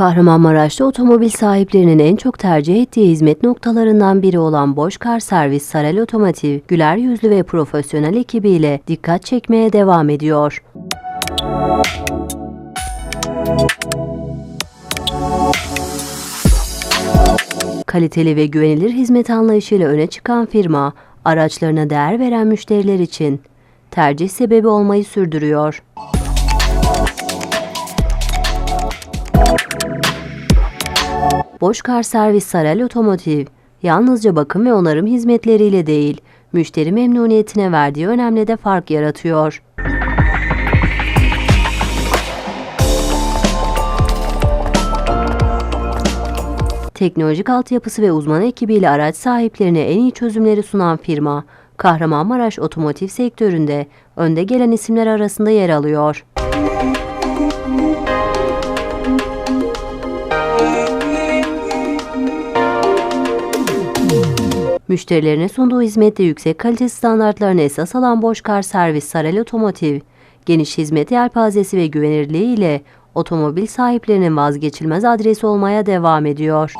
Kahramanmaraş'ta otomobil sahiplerinin en çok tercih ettiği hizmet noktalarından biri olan Boşkar Servis Sarel Otomotiv, güler yüzlü ve profesyonel ekibiyle dikkat çekmeye devam ediyor. Kaliteli ve güvenilir hizmet anlayışıyla öne çıkan firma, araçlarına değer veren müşteriler için tercih sebebi olmayı sürdürüyor. Boşkar Servis Sarel Otomotiv, yalnızca bakım ve onarım hizmetleriyle değil, müşteri memnuniyetine verdiği önemli de fark yaratıyor. Teknolojik altyapısı ve uzman ekibiyle araç sahiplerine en iyi çözümleri sunan firma, Kahramanmaraş otomotiv sektöründe önde gelen isimler arasında yer alıyor. Müşterilerine sunduğu hizmette yüksek kalite standartlarını esas alan Boşkar Servis Sarel Otomotiv, geniş hizmet yelpazesi ve güvenirliği ile otomobil sahiplerinin vazgeçilmez adresi olmaya devam ediyor.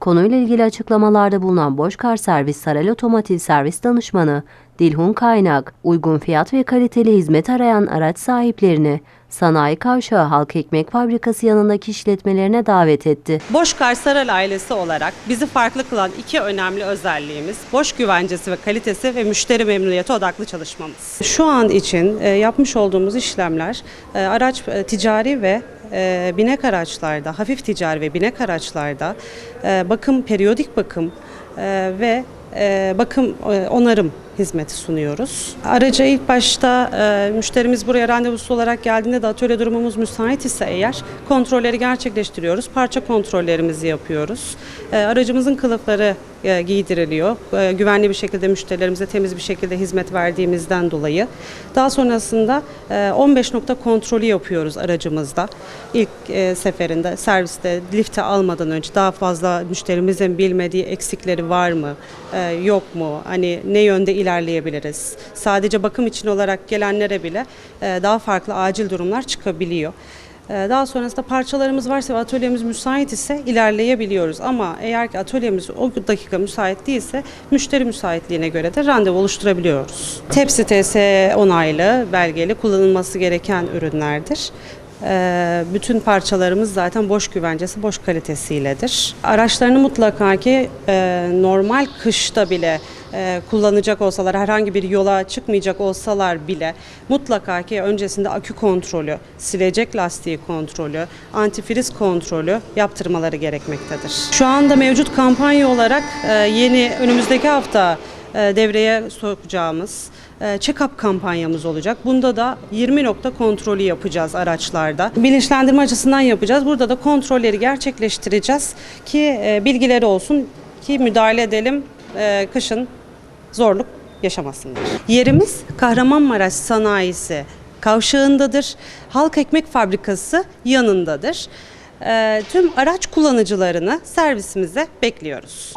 Konuyla ilgili açıklamalarda bulunan Boşkar Servis Sarel Otomotiv Servis Danışmanı Dilhun Kaynak, uygun fiyat ve kaliteli hizmet arayan araç sahiplerini Sanayi Kavşağı Halk Ekmek Fabrikası yanındaki işletmelerine davet etti. Boşkar Saral ailesi olarak bizi farklı kılan iki önemli özelliğimiz boş güvencesi ve kalitesi ve müşteri memnuniyeti odaklı çalışmamız. Şu an için e, yapmış olduğumuz işlemler e, araç e, ticari ve binek araçlarda, hafif ticari ve binek araçlarda bakım, periyodik bakım ve bakım onarım hizmeti sunuyoruz. Araca ilk başta e, müşterimiz buraya randevusu olarak geldiğinde de atölye durumumuz müsait ise eğer kontrolleri gerçekleştiriyoruz. Parça kontrollerimizi yapıyoruz. E, aracımızın kılıfları giydiriliyor. E, güvenli bir şekilde müşterilerimize temiz bir şekilde hizmet verdiğimizden dolayı. Daha sonrasında e, 15 nokta kontrolü yapıyoruz aracımızda. İlk e, seferinde serviste lifte almadan önce daha fazla müşterimizin bilmediği eksikleri var mı, e, yok mu, hani ne yönde ilerleyebiliriz. Sadece bakım için olarak gelenlere bile e, daha farklı acil durumlar çıkabiliyor. E, Daha sonrasında parçalarımız varsa ve atölyemiz müsait ise ilerleyebiliyoruz. Ama eğer ki atölyemiz o dakika müsait değilse müşteri müsaitliğine göre de randevu oluşturabiliyoruz. Tepsi TS onaylı, belgeli kullanılması gereken ürünlerdir. E, Bütün parçalarımız zaten boş güvencesi, boş kalitesiyledir. Araçlarını mutlaka ki e, normal kışta bile e, kullanacak olsalar, herhangi bir yola çıkmayacak olsalar bile mutlaka ki öncesinde akü kontrolü, silecek lastiği kontrolü, antifriz kontrolü yaptırmaları gerekmektedir. Şu anda mevcut kampanya olarak e, yeni önümüzdeki hafta e, devreye sokacağımız check-up kampanyamız olacak. Bunda da 20 nokta kontrolü yapacağız araçlarda. Bilinçlendirme açısından yapacağız. Burada da kontrolleri gerçekleştireceğiz ki bilgileri olsun ki müdahale edelim kışın zorluk yaşamasınlar. Yerimiz Kahramanmaraş Sanayisi kavşağındadır. Halk Ekmek Fabrikası yanındadır. E, Tüm araç kullanıcılarını servisimize bekliyoruz.